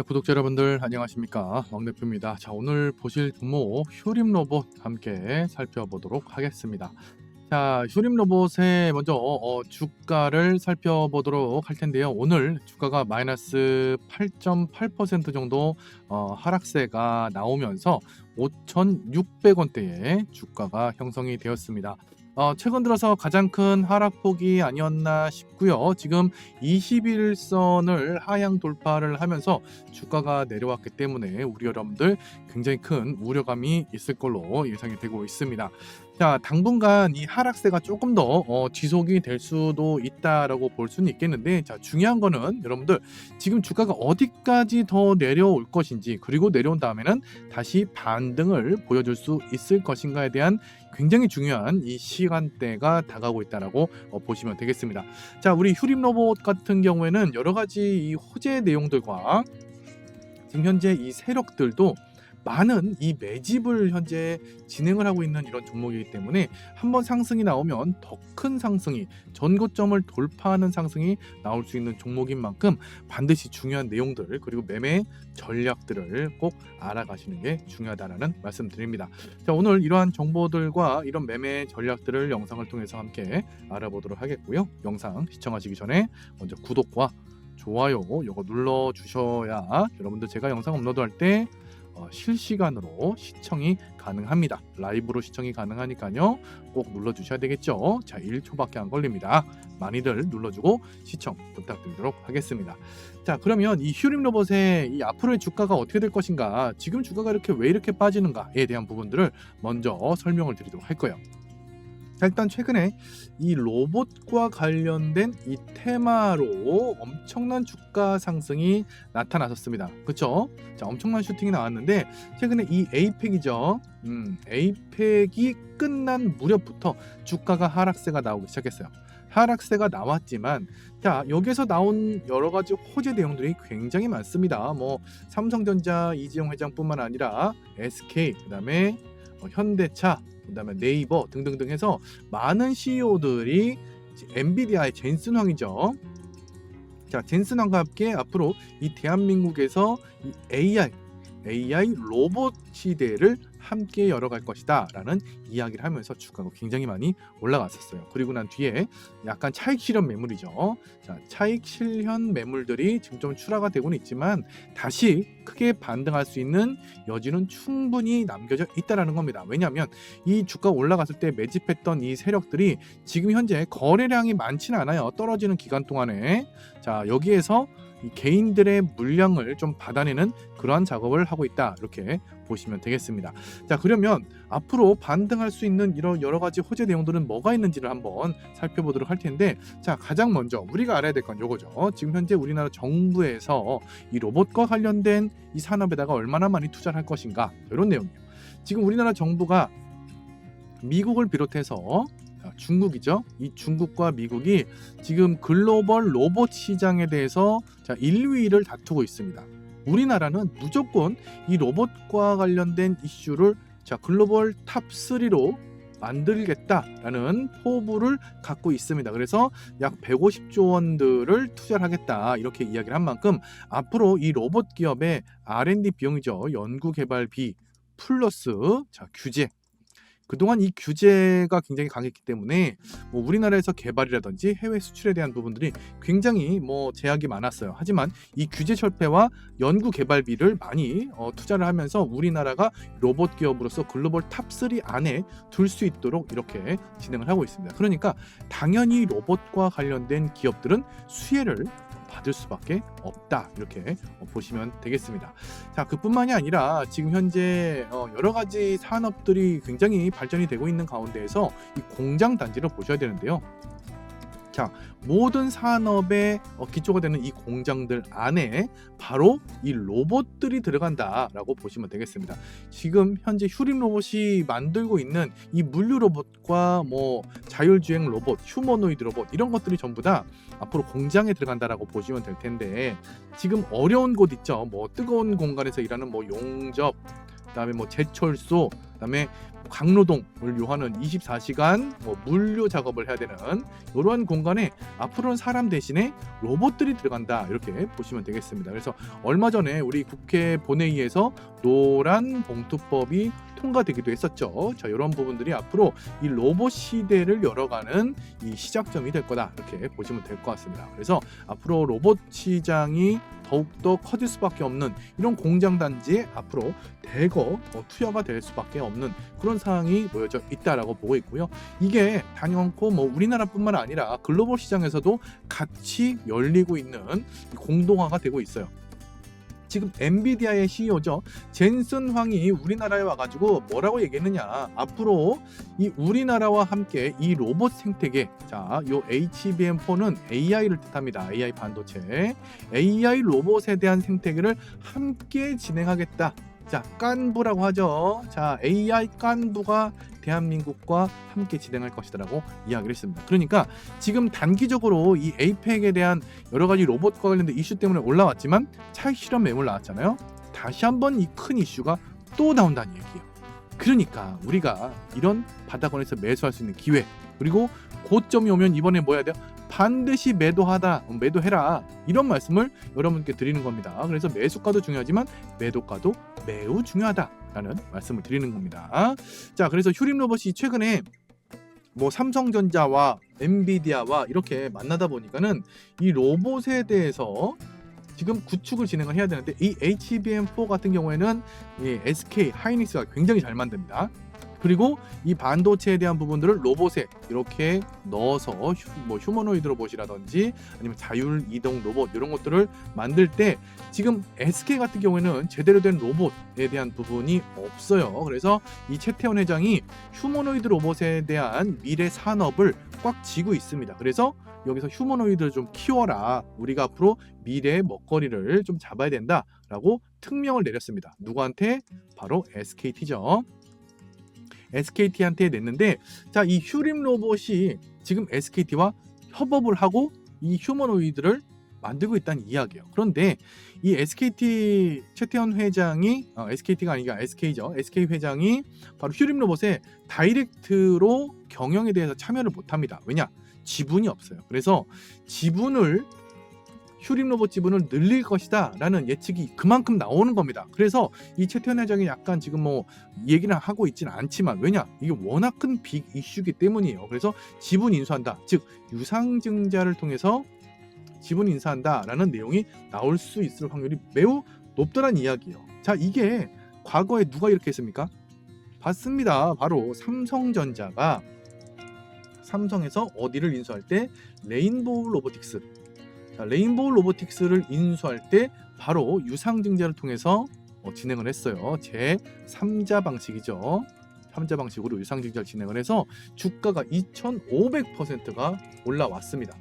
네, 구독자 여러분들 안녕하십니까 왕 대표입니다. 자 오늘 보실 종목 휴림 로봇 함께 살펴보도록 하겠습니다. 자 휴림 로봇의 먼저 어, 주가를 살펴보도록 할 텐데요. 오늘 주가가 마이너스 8.8% 정도 어, 하락세가 나오면서 5,600원대의 주가가 형성이 되었습니다. 어, 최근 들어서 가장 큰 하락폭이 아니었나 싶고요. 지금 21선을 하향 돌파를 하면서 주가가 내려왔기 때문에 우리 여러분들 굉장히 큰 우려감이 있을 걸로 예상이 되고 있습니다. 자, 당분간 이 하락세가 조금 더 어, 지속이 될 수도 있다라고 볼 수는 있겠는데, 자, 중요한 거는 여러분들 지금 주가가 어디까지 더 내려올 것인지, 그리고 내려온 다음에는 다시 반등을 보여줄 수 있을 것인가에 대한 굉장히 중요한 이 시간대가 다가오고 있다라고 어, 보시면 되겠습니다. 자, 우리 휴림 로봇 같은 경우에는 여러 가지 이 호재 내용들과 지금 현재 이 세력들도 많은 이 매집을 현재 진행을 하고 있는 이런 종목이기 때문에 한번 상승이 나오면 더 큰 상승이 전고점을 돌파하는 상승이 나올 수 있는 종목인 만큼 반드시 중요한 내용들 그리고 매매 전략들을 꼭 알아가시는 게 중요하다라는 말씀드립니다. 자, 오늘 이러한 정보들과 이런 매매 전략들을 영상을 통해서 함께 알아보도록 하겠고요. 영상 시청하시기 전에 먼저 구독과 좋아요 요거 눌러 주셔야 여러분들 제가 영상 업로드할 때 어, 실시간으로 시청이 가능합니다. 라이브로 시청이 가능하니까요. 꼭 눌러주셔야 되겠죠. 자, 1초밖에 안 걸립니다. 많이들 눌러주고 시청 부탁드리도록 하겠습니다. 자, 그러면 이 휴림 로봇의 이 앞으로의 주가가 어떻게 될 것인가, 지금 주가가 이렇게 왜 이렇게 빠지는가에 대한 부분들을 먼저 설명을 드리도록 할 거예요. 자, 일단 최근에 이 로봇과 관련된 이 테마로 엄청난 주가 상승이 나타났었습니다. 그렇죠? 자, 엄청난 슈팅이 나왔는데 최근에 이 에이펙이죠. 음, 에이펙이 끝난 무렵부터 주가가 하락세가 나오기 시작했어요. 하락세가 나왔지만 자 여기서 나온 여러 가지 호재 내용들이 굉장히 많습니다. 뭐 삼성전자 이재용 회장뿐만 아니라 SK 그다음에 어, 현대차 그다음에 네이버 등등등 해서 많은 CEO들이 엔비디아의 젠슨 황이죠. 자, 젠슨 황과 함께 앞으로 이 대한민국에서 이 AI AI 로봇 시대를 함께 열어갈 것이다 라는 이야기를 하면서 주가가 굉장히 많이 올라갔었어요. 그리고 난 뒤에 약간 차익 실현 매물이죠. 자, 차익 실현 매물들이 지금 좀 출하가 되고는 있지만 다시 크게 반등할 수 있는 여지는 충분히 남겨져 있다라는 겁니다. 왜냐하면 이 주가 올라갔을 때 매집했던 이 세력들이 지금 현재 거래량이 많지는 않아요. 떨어지는 기간 동안에 자 여기에서 이 개인들의 물량을 좀 받아내는 그러한 작업을 하고 있다 이렇게 보시면 되겠습니다. 자 그러면 앞으로 반등할 수 있는 이런 여러 가지 호재 내용들은 뭐가 있는지를 한번 살펴보도록 할 텐데 자 가장 먼저 우리가 알아야 될 건 요거죠. 지금 현재 우리나라 정부에서 이 로봇과 관련된 이 산업에다가 얼마나 많이 투자를 할 것인가 이런 내용이에요. 지금 우리나라 정부가 미국을 비롯해서 자, 중국이죠. 이 중국과 미국이 지금 글로벌 로봇 시장에 대해서 자, 1, 2위를 다투고 있습니다. 우리나라는 무조건 이 로봇과 관련된 이슈를 자, 글로벌 탑 3로 만들겠다라는 포부를 갖고 있습니다. 그래서 약 150조 원들을 투자를 하겠다 이렇게 이야기를 한 만큼 앞으로 이 로봇 기업의 R&D 비용이죠. 연구 개발비 플러스 자, 규제 그동안 이 규제가 굉장히 강했기 때문에 뭐 우리나라에서 개발이라든지 해외 수출에 대한 부분들이 굉장히 뭐 제약이 많았어요. 하지만 이 규제 철폐와 연구 개발비를 많이 어, 투자를 하면서 우리나라가 로봇 기업으로서 글로벌 탑3 안에 둘 수 있도록 이렇게 진행을 하고 있습니다. 그러니까 당연히 로봇과 관련된 기업들은 수혜를 받을 수밖에 없다 이렇게 어, 보시면 되겠습니다. 자 그뿐만이 아니라 지금 현재 어, 여러 가지 산업들이 굉장히 발전이 되고 있는 가운데에서 이 공장 단지를 보셔야 되는데요. 자 모든 산업의 어, 기초가 되는 이 공장들 안에 바로 이 로봇들이 들어간다라고 보시면 되겠습니다. 지금 현재 휴림 로봇이 만들고 있는 이 물류 로봇과 뭐 자율주행 로봇, 휴머노이드 로봇 이런 것들이 전부 다 앞으로 공장에 들어간다라고 보시면 될 텐데 지금 어려운 곳 있죠. 뭐 뜨거운 공간에서 일하는 뭐 용접, 그다음에 뭐 제철소 그다음에 강노동을 요하는 24시간 뭐 물류 작업을 해야 되는 이러한 공간에 앞으로는 사람 대신에 로봇들이 들어간다 이렇게 보시면 되겠습니다. 그래서 얼마 전에 우리 국회 본회의에서 노란 봉투법이 통과되기도 했었죠. 자 이런 부분들이 앞으로 이 로봇 시대를 열어가는 이 시작점이 될 거다 이렇게 보시면 될 것 같습니다. 그래서 앞으로 로봇 시장이 더욱더 커질 수밖에 없는 이런 공장 단지에 앞으로 대거 어, 투여가 될 수밖에 없는 그런 상황이 놓여져 있다라고 보고 있고요. 이게 단연코 뭐 우리나라뿐만 아니라 글로벌 시장에서도 같이 열리고 있는 공동화가 되고 있어요. 지금 엔비디아의 CEO죠. 젠슨 황이 우리나라에 와가지고 뭐라고 얘기했느냐. 앞으로 이 우리나라와 함께 이 로봇 생태계, 자, 요 HBM4는 AI를 뜻합니다. AI 반도체. AI 로봇에 대한 생태계를 함께 진행하겠다. 자, 깐부라고 하죠. 자, AI 깐부가 대한민국과 함께 진행할 것이다라고 이야기를 했습니다. 그러니까 지금 단기적으로 이 에이펙에 대한 여러 가지 로봇과 관련된 이슈 때문에 올라왔지만 차익 실험 매물 나왔잖아요. 다시 한번 이 큰 이슈가 또 나온다는 얘기예요. 그러니까 우리가 이런 바닥권에서 매수할 수 있는 기회 그리고 고점이 오면 이번에 뭐 해야 돼요? 반드시 매도하다, 매도해라 이런 말씀을 여러분께 드리는 겁니다. 그래서 매수가도 중요하지만 매도가도 매우 중요하다라는 말씀을 드리는 겁니다. 자, 그래서 휴림 로봇이 최근에 뭐 삼성전자와 엔비디아와 이렇게 만나다 보니까는 이 로봇에 대해서 지금 구축을 진행을 해야 되는데 이 HBM4 같은 경우에는 이 SK 하이닉스가 굉장히 잘 만듭니다. 그리고 이 반도체에 대한 부분들을 로봇에 이렇게 넣어서 휴, 뭐 휴머노이드 로봇이라든지 아니면 자율 이동 로봇 이런 것들을 만들 때 지금 SK 같은 경우에는 제대로 된 로봇에 대한 부분이 없어요. 그래서 이 최태원 회장이 휴머노이드 로봇에 대한 미래 산업을 꽉 쥐고 있습니다. 그래서 여기서 휴머노이드를 좀 키워라. 우리가 앞으로 미래의 먹거리를 좀 잡아야 된다라고 특명을 내렸습니다. 누구한테? 바로 SKT죠. SKT한테 냈는데 자 이 휴림 로봇이 지금 SKT와 협업을 하고 이 휴머노이드를 만들고 있다는 이야기예요. 그런데 이 SKT 최태원 회장이 어, SKT가 아니라 SK죠. SK 회장이 바로 휴림 로봇의 다이렉트로 경영에 대해서 참여를 못합니다. 왜냐? 지분이 없어요. 그래서 지분을 휴림 로봇 지분을 늘릴 것이다 라는 예측이 그만큼 나오는 겁니다. 그래서 이 최태원 회장이 약간 지금 뭐 얘기를 하고 있지는 않지만 왜냐 이게 워낙 큰 빅 이슈기 때문이에요. 그래서 지분 인수한다, 즉 유상증자를 통해서 지분 인수한다라는 내용이 나올 수 있을 확률이 매우 높다는 이야기예요. 자 이게 과거에 누가 이렇게 했습니까? 봤습니다. 바로 삼성전자가 삼성에서 어디를 인수할 때 레인보우 로보틱스 자, 레인보우 로보틱스를 인수할 때 바로 유상증자를 통해서 어, 진행을 했어요. 제 3자 방식이죠. 3자 방식으로 유상증자를 진행을 해서 주가가 2,500%가 올라왔습니다.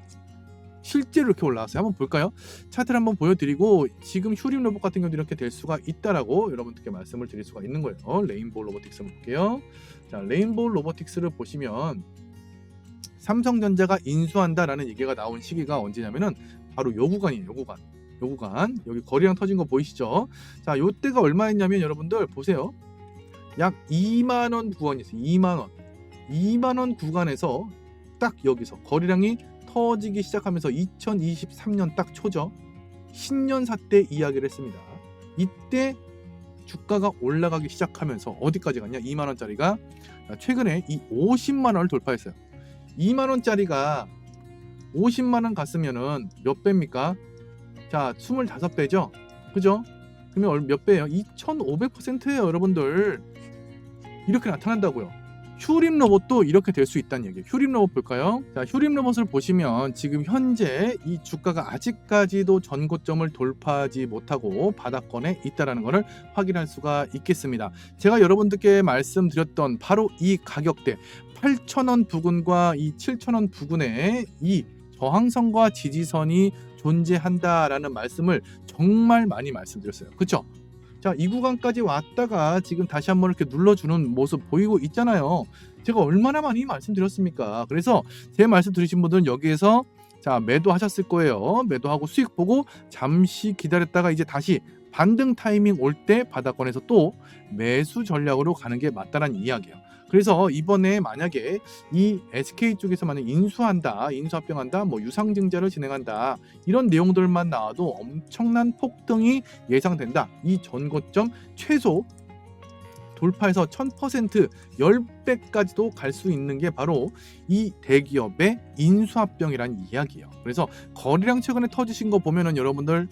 실제로 이렇게 올라왔어요. 한번 볼까요? 차트를 한번 보여드리고 지금 휴림 로봇 같은 경우도 이렇게 될 수가 있다라고 여러분들께 말씀을 드릴 수가 있는 거예요. 레인보우 로보틱스 볼게요. 자, 레인보우 로보틱스를 보시면 삼성전자가 인수한다라는 얘기가 나온 시기가 언제냐면은 바로 요 구간이에요. 요 구간. 요 구간. 여기 거리랑 터진 거 보이시죠? 자, 요때가 얼마였냐면 여러분들 보세요. 약 2만 원 구간이었어요. 2만 원. 2만 원 구간에서 딱 여기서 거리량이 터지기 시작하면서 2023년 딱 초죠. 신년사 때 이야기를 했습니다. 이때 주가가 올라가기 시작하면서 어디까지 갔냐? 2만 원짜리가 최근에 이 50만 원을 돌파했어요. 2만 원짜리가 50만 원 갔으면은 몇 배입니까? 자, 25배죠. 그죠? 그러면 얼- 몇 배예요? 2,500%예요, 여러분들. 이렇게 나타난다고요. 휴림 로봇도 이렇게 될 수 있다는 얘기예요. 휴림 로봇 볼까요? 자, 휴림 로봇을 보시면 지금 현재 이 주가가 아직까지도 전고점을 돌파하지 못하고 바닥권에 있다라는 것을 확인할 수가 있겠습니다. 제가 여러분들께 말씀드렸던 바로 이 가격대 8,000원 부근과 이 7,000원 부근에 이 저항선과 지지선이 존재한다라는 말씀을 정말 많이 말씀드렸어요. 그렇죠? 자, 이 구간까지 왔다가 지금 다시 한번 이렇게 눌러주는 모습 보이고 있잖아요. 제가 얼마나 많이 말씀드렸습니까? 그래서 제 말씀 들으신 분들은 여기에서 자 매도하셨을 거예요. 매도하고 수익 보고 잠시 기다렸다가 이제 다시 반등 타이밍 올 때 바닥권에서 또 매수 전략으로 가는 게 맞다라는 이야기예요. 그래서 이번에 만약에 이 SK 쪽에서 만약 인수한다, 인수합병한다, 뭐 유상증자를 진행한다 이런 내용들만 나와도 엄청난 폭등이 예상된다. 이 전고점 최소 돌파해서 1000% 10배까지도 갈 수 있는 게 바로 이 대기업의 인수합병이라는 이야기예요. 그래서 거래량 최근에 터지신 거 보면은 여러분들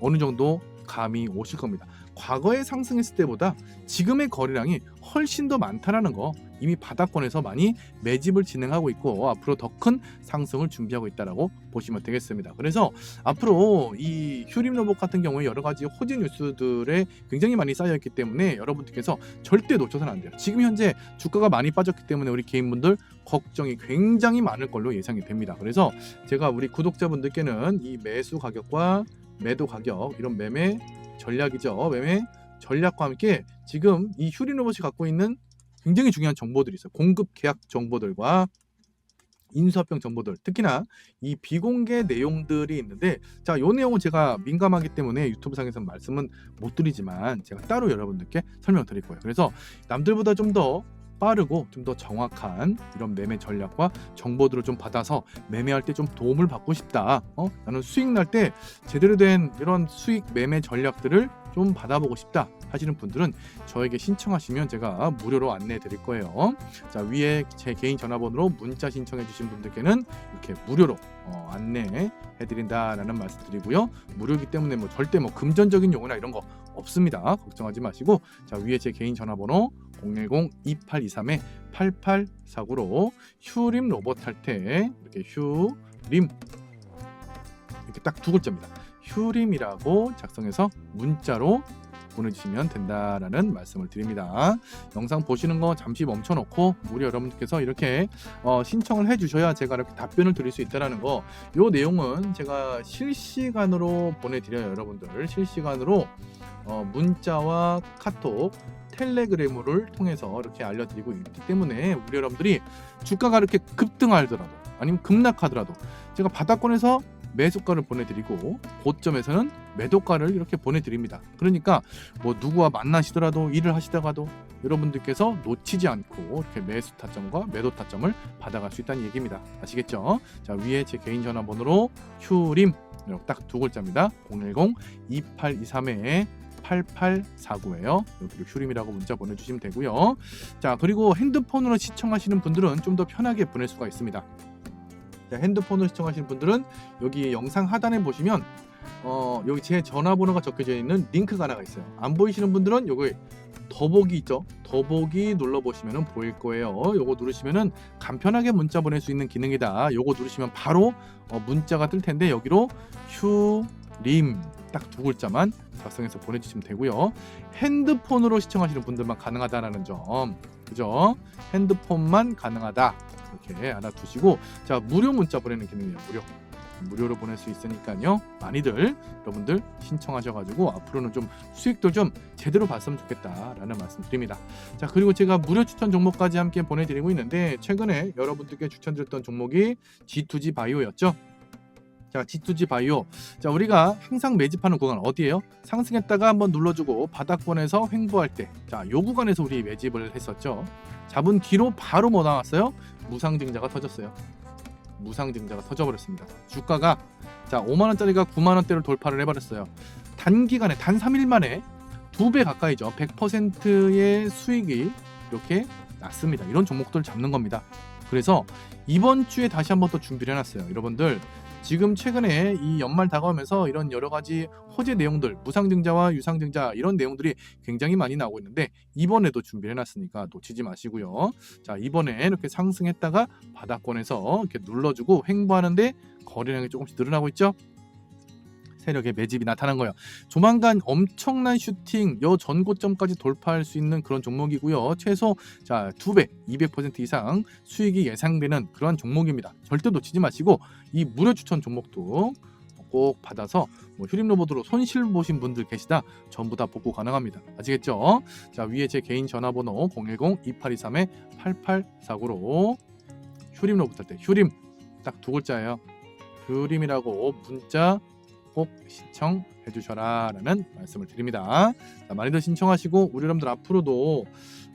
어느 정도 감이 오실 겁니다. 과거에 상승했을 때보다 지금의 거래량이 훨씬 더 많다라는 거 이미 바닥권에서 많이 매집을 진행하고 있고 앞으로 더 큰 상승을 준비하고 있다라고 보시면 되겠습니다. 그래서 앞으로 이 휴림 로봇 같은 경우에 여러 가지 호재 뉴스들에 굉장히 많이 쌓여 있기 때문에 여러분들께서 절대 놓쳐서는 안 돼요. 지금 현재 주가가 많이 빠졌기 때문에 우리 개인분들 걱정이 굉장히 많을 걸로 예상이 됩니다. 그래서 제가 우리 구독자분들께는 이 매수 가격과 매도 가격 이런 매매 전략이죠. 매매 전략과 함께 지금 이 휴린 로봇이 갖고 있는 굉장히 중요한 정보들이 있어요. 공급 계약 정보들과 인수합병 정보들, 특히나 이 비공개 내용들이 있는데, 자, 요 내용은 제가 민감하기 때문에 유튜브 상에서 말씀은 못 드리지만 제가 따로 여러분들께 설명드릴 거예요. 그래서 남들보다 좀더 빠르고 좀 더 정확한 이런 매매 전략과 정보들을 좀 받아서 매매할 때 좀 도움을 받고 싶다. 어? 나는 수익 날 때 제대로 된 이런 수익 매매 전략들을 좀 받아보고 싶다 하시는 분들은 저에게 신청하시면 제가 무료로 안내해 드릴 거예요. 자 위에 제 개인 전화번호로 문자 신청해 주신 분들께는 이렇게 무료로 어, 안내해 드린다라는 말씀 드리고요. 무료이기 때문에 뭐 절대 뭐 금전적인 요구나 이런 거 없습니다. 걱정하지 마시고 자 위에 제 개인 전화번호 010-2823-8849로 휴림 로봇 할 때 이렇게 휴림 이렇게 딱 두 글자입니다. 휴림이라고 작성해서 문자로 보내주시면 된다라는 말씀을 드립니다. 영상 보시는 거 잠시 멈춰놓고 우리 여러분들께서 이렇게 어, 신청을 해주셔야 제가 이렇게 답변을 드릴 수 있다라는 거. 요 내용은 제가 실시간으로 보내드려요, 여러분들. 실시간으로 어, 문자와 카톡, 텔레그램을 통해서 이렇게 알려드리고 있기 때문에 우리 여러분들이 주가가 이렇게 급등하더라도 아니면 급락하더라도 제가 바닥권에서 매수가를 보내드리고 고점에서는 매도가를 이렇게 보내드립니다. 그러니까 뭐 누구와 만나시더라도 일을 하시다가도 여러분들께서 놓치지 않고 이렇게 매수 타점과 매도 타점을 받아갈 수 있다는 얘기입니다. 아시겠죠? 자 위에 제 개인 전화번호로 휴림 딱 두 글자입니다. 010 2823에 8849예요. 여기로 휴림이라고 문자 보내주시면 되고요. 자 그리고 핸드폰으로 시청하시는 분들은 좀 더 편하게 보낼 수가 있습니다. 자, 핸드폰으로 시청하시는 분들은 여기 영상 하단에 보시면 어, 여기 제 전화번호가 적혀져 있는 링크가 하나가 있어요. 안 보이시는 분들은 여기 더보기 있죠. 더보기 눌러 보시면 보일 거예요. 요거 누르시면은 간편하게 문자 보낼 수 있는 기능이다. 요거 누르시면 바로 어, 문자가 뜰 텐데 여기로 휴림 딱 두 글자만 작성해서 보내주시면 되고요. 핸드폰으로 시청하시는 분들만 가능하다라는 점, 그죠? 핸드폰만 가능하다 이렇게 알아두시고 자 무료 문자 보내는 기능이에요. 무료. 무료로 보낼 수 있으니까요. 많이들 여러분들 신청하셔가지고 앞으로는 좀 수익도 좀 제대로 봤으면 좋겠다라는 말씀드립니다. 자 그리고 제가 무료 추천 종목까지 함께 보내드리고 있는데 최근에 여러분들께 추천드렸던 종목이 G2G 바이오였죠. 자 G2G 바이오 자 우리가 항상 매집하는 구간 어디예요? 상승했다가 한번 눌러주고 바닥권에서 횡보할 때 자 요 구간에서 우리 매집을 했었죠. 잡은 뒤로 바로 뭐 나왔어요? 무상증자가 터졌어요. 무상증자가 터져버렸습니다. 주가가 자 5만 원짜리가 9만 원대를 돌파를 해버렸어요. 단기간에 단 3일 만에 두 배 가까이죠. 100%의 수익이 이렇게 났습니다. 이런 종목들 잡는 겁니다. 그래서 이번 주에 다시 한번 또 준비를 해놨어요. 여러분들 지금 최근에 이 연말 다가오면서 이런 여러 가지 호재 내용들, 무상증자와 유상증자 이런 내용들이 굉장히 많이 나오고 있는데 이번에도 준비해 놨으니까 놓치지 마시고요. 자, 이번에 이렇게 상승했다가 바닥권에서 이렇게 눌러주고 횡보하는데 거래량이 조금씩 늘어나고 있죠. 세력의 매집이 나타난 거예요. 조만간 엄청난 슈팅 여 전고점까지 돌파할 수 있는 그런 종목이고요. 최소 자, 두 배, 200% 이상 수익이 예상되는 그런 종목입니다. 절대 놓치지 마시고 이 무료 추천 종목도 꼭 받아서 뭐 휴림 로봇으로 손실 보신 분들 계시다 전부 다 복구 가능합니다. 아시겠죠? 자 위에 제 개인 전화번호 010-2823-8849로 휴림 로봇 할 때 휴림 딱 두 글자예요. 휴림이라고 문자 꼭 신청해 주셔라 라는 말씀을 드립니다. 자, 많이들 신청하시고 우리 여러분들 앞으로도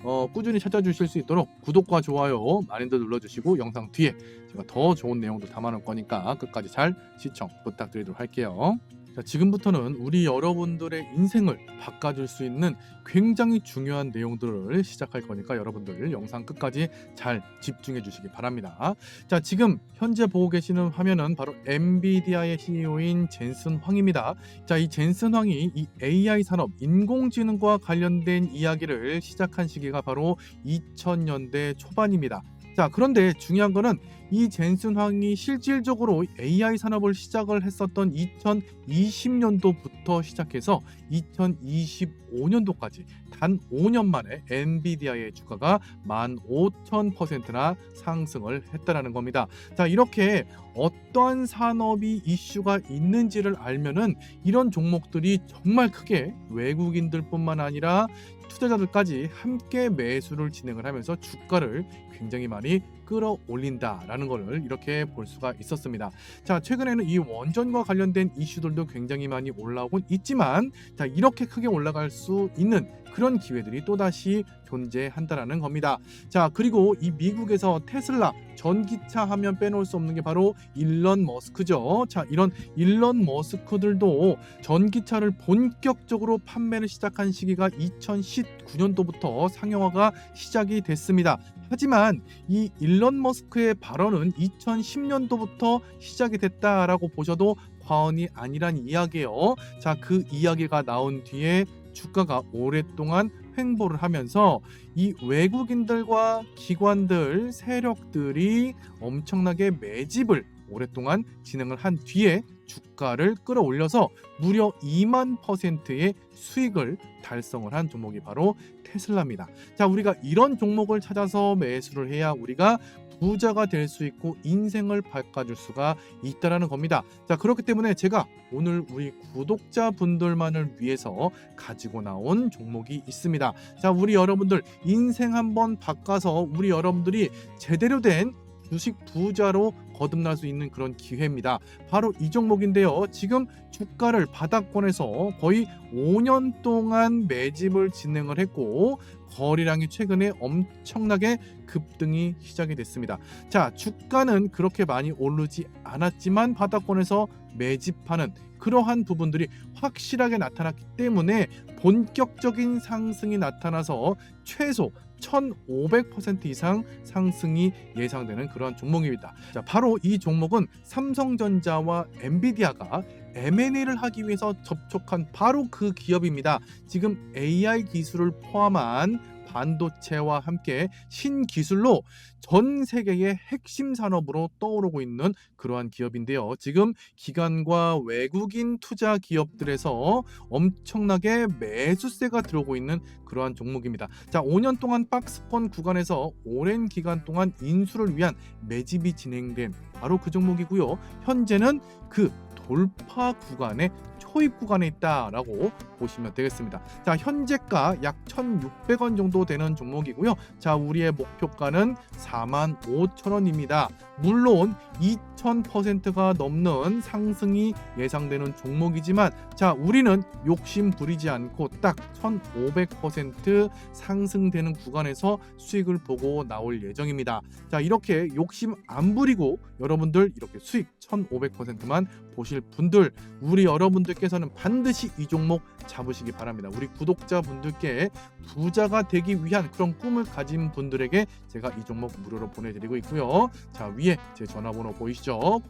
어, 꾸준히 찾아주실 수 있도록 구독과 좋아요 많이들 눌러주시고 영상 뒤에 제가 더 좋은 내용도 담아놓을 거니까 끝까지 잘 시청 부탁드리도록 할게요. 자, 지금부터는 우리 여러분들의 인생을 바꿔줄 수 있는 굉장히 중요한 내용들을 시작할 거니까 여러분들 영상 끝까지 잘 집중해 주시기 바랍니다. 자, 지금 현재 보고 계시는 화면은 바로 엔비디아의 CEO인 젠슨 황입니다. 자, 이 젠슨 황이 이 AI 산업, 인공지능과 관련된 이야기를 시작한 시기가 바로 2000년대 초반입니다. 자, 그런데 중요한 거는 이 젠슨 황이 실질적으로 AI 산업을 시작을 했었던 2020년도부터 시작해서 2025년도까지 단 5년 만에 엔비디아의 주가가 15,000%나 상승을 했다라는 겁니다. 자, 이렇게 어떠한 산업이 이슈가 있는지를 알면은 이런 종목들이 정말 크게 외국인들뿐만 아니라 투자자들까지 함께 매수를 진행을 하면서 주가를 굉장히 많이 끌어올린다라는 것을 이렇게 볼 수가 있었습니다. 자, 최근에는 이 원전과 관련된 이슈들도 굉장히 많이 올라오고 있지만 자, 이렇게 크게 올라갈 수 있는 그런 기회들이 또다시 존재한다라는 겁니다. 자, 그리고 이 미국에서 테슬라 전기차 하면 빼놓을 수 없는 게 바로 일론 머스크죠. 자, 이런 일론 머스크들도 전기차를 본격적으로 판매를 시작한 시기가 2019 년도부터 상용화가 시작이 됐습니다. 하지만 이 일론 머스크의 발언은 2010년도부터 시작이 됐다라고 보셔도 과언이 아니란 이야기예요. 자, 그 이야기가 나온 뒤에 주가가 오랫동안 횡보를 하면서 이 외국인들과 기관들 세력들이 엄청나게 매집을 오랫동안 진행을 한 뒤에 주가를 끌어올려서 무려 2만 퍼센트의 수익을 달성을 한 종목이 바로 테슬라입니다. 자, 우리가 이런 종목을 찾아서 매수를 해야 우리가 부자가 될 수 있고 인생을 바꿔줄 수가 있다라는 겁니다. 자, 그렇기 때문에 제가 오늘 우리 구독자 분들만을 위해서 가지고 나온 종목이 있습니다. 자, 우리 여러분들 인생 한번 바꿔서 우리 여러분들이 제대로 된 주식 부자로 거듭날 수 있는 그런 기회입니다. 바로 이 종목인데요. 지금 주가를 바닥권에서 거의 5년 동안 매집을 진행을 했고 거래량이 최근에 엄청나게 급등이 시작이 됐습니다. 자, 주가는 그렇게 많이 오르지 않았지만 바닥권에서 매집하는 그러한 부분들이 확실하게 나타났기 때문에 본격적인 상승이 나타나서 최소 1,500% 이상 상승이 예상되는 그런 종목입니다. 자, 바로 이 종목은 삼성전자와 엔비디아가 M&A를 하기 위해서 접촉한 바로 그 기업입니다. 지금 AI 기술을 포함한 반도체와 함께 신기술로 전 세계의 핵심 산업으로 떠오르고 있는 그러한 기업인데요. 지금 기관과 외국인 투자 기업들에서 엄청나게 매수세가 들어오고 있는 그러한 종목입니다. 자, 5년 동안 박스권 구간에서 오랜 기간 동안 인수를 위한 매집이 진행된 바로 그 종목이고요. 현재는 그 돌파 구간에 초입 구간에 있다라고 보시면 되겠습니다. 자, 현재가 약 1,600원 정도 되는 종목이고요. 자, 우리의 목표가는 45,000원입니다. 물론 2,000%가 넘는 상승이 예상되는 종목이지만 자, 우리는 욕심 부리지 않고 딱 1,500% 상승되는 구간에서 수익을 보고 나올 예정입니다. 자, 이렇게 욕심 안 부리고 여러분들 이렇게 수익 1,500%만 보실 분들 우리 여러분들께서는 반드시 이 종목 잡으시기 바랍니다. 우리 구독자분들께 부자가 되기 위한 그런 꿈을 가진 분들에게 제가 이 종목 무료로 보내드리고 있고요. 자 위에 제 전화번호 보이시죠?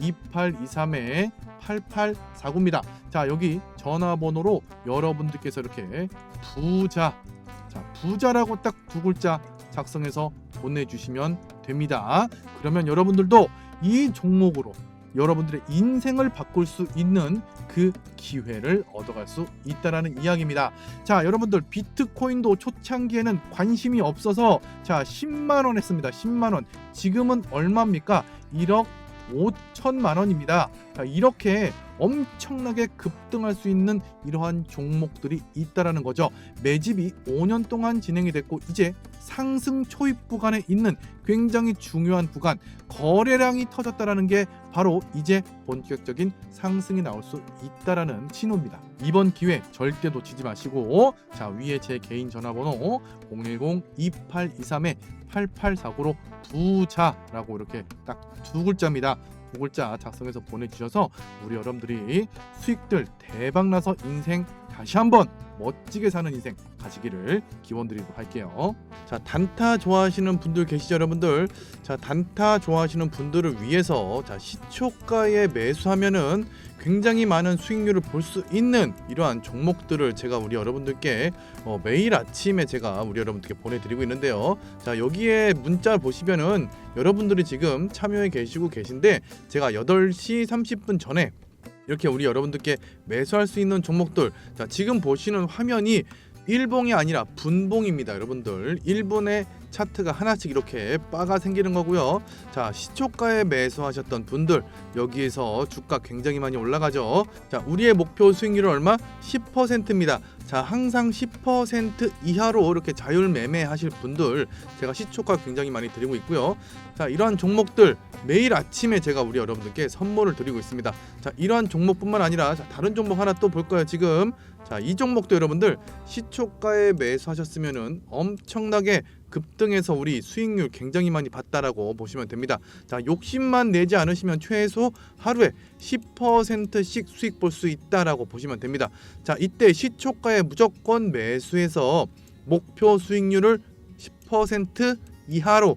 010-2823-8849입니다. 자 여기 전화번호로 여러분들께서 이렇게 부자 자 부자라고 딱 두 글자 작성해서 보내주시면 됩니다. 그러면 여러분들도 이 종목으로 여러분들의 인생을 바꿀 수 있는 그 기회를 얻어갈 수 있다라는 이야기입니다. 자, 여러분들 비트코인도 초창기에는 관심이 없어서 자 10만 원 했습니다. 10만 원. 지금은 얼마입니까? 1억 5천만 원입니다. 자, 이렇게 엄청나게 급등할 수 있는 이러한 종목들이 있다라는 거죠. 매집이 5년 동안 진행이 됐고 이제 상승 초입 구간에 있는 굉장히 중요한 구간 거래량이 터졌다라는 게 바로 이제 본격적인 상승이 나올 수 있다라는 신호입니다. 이번 기회 절대 놓치지 마시고 자 위에 제 개인 전화번호 010-2823-8849로 부자라고 이렇게 딱 두 글자입니다. 두 글자 작성해서 보내주셔서 우리 여러분들이 수익들 대박 나서 인생 다시 한번 멋지게 사는 인생 가지기를 기원드리도록 할게요. 자 단타 좋아하시는 분들 계시죠 여러분들? 자 단타 좋아하시는 분들을 위해서 자 시초가에 매수하면은 굉장히 많은 수익률을 볼 수 있는 이러한 종목들을 제가 우리 여러분들께 어, 매일 아침에 제가 우리 여러분들께 보내드리고 있는데요. 자 여기에 문자를 보시면은 여러분들이 지금 참여해 계시고 계신데 제가 8시 30분 전에 이렇게 우리 여러분들께 매수할 수 있는 종목들. 자 지금 보시는 화면이 일봉이 아니라 분봉입니다 여러분들. 1분의 차트가 하나씩 이렇게 바가 생기는 거고요. 자 시초가에 매수하셨던 분들 여기에서 주가 굉장히 많이 올라가죠. 자 우리의 목표 수익률은 얼마? 10%입니다. 자 항상 10% 이하로 이렇게 자율 매매하실 분들 제가 시초가 굉장히 많이 드리고 있고요. 자 이러한 종목들 매일 아침에 제가 우리 여러분들께 선물을 드리고 있습니다. 자 이러한 종목뿐만 아니라 자, 다른 종목 하나 또 볼까요 지금. 자 이 종목도 여러분들 시초가에 매수하셨으면은 엄청나게 급등해서 우리 수익률 굉장히 많이 봤다라고 보시면 됩니다. 자 욕심만 내지 않으시면 최소 하루에 10%씩 수익 볼 수 있다라고 보시면 됩니다. 자 이때 시초가에 무조건 매수해서 목표 수익률을 10% 이하로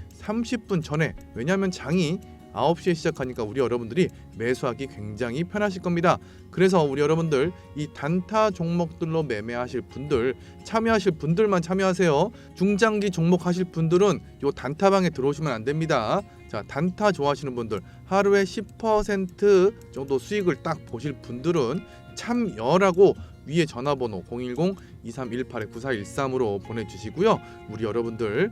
30분 전에 왜냐하면 장이 9시에 시작하니까 우리 여러분들이 매수하기 굉장히 편하실 겁니다. 그래서 우리 여러분들 이 단타 종목들로 매매하실 분들 참여하실 분들만 참여하세요. 중장기 종목 하실 분들은 요 단타방에 들어오시면 안 됩니다. 자, 단타 좋아하시는 분들 하루에 10% 정도 수익을 딱 보실 분들은 참여라고 위에 전화번호 010-2318-9413으로 보내주시고요. 우리 여러분들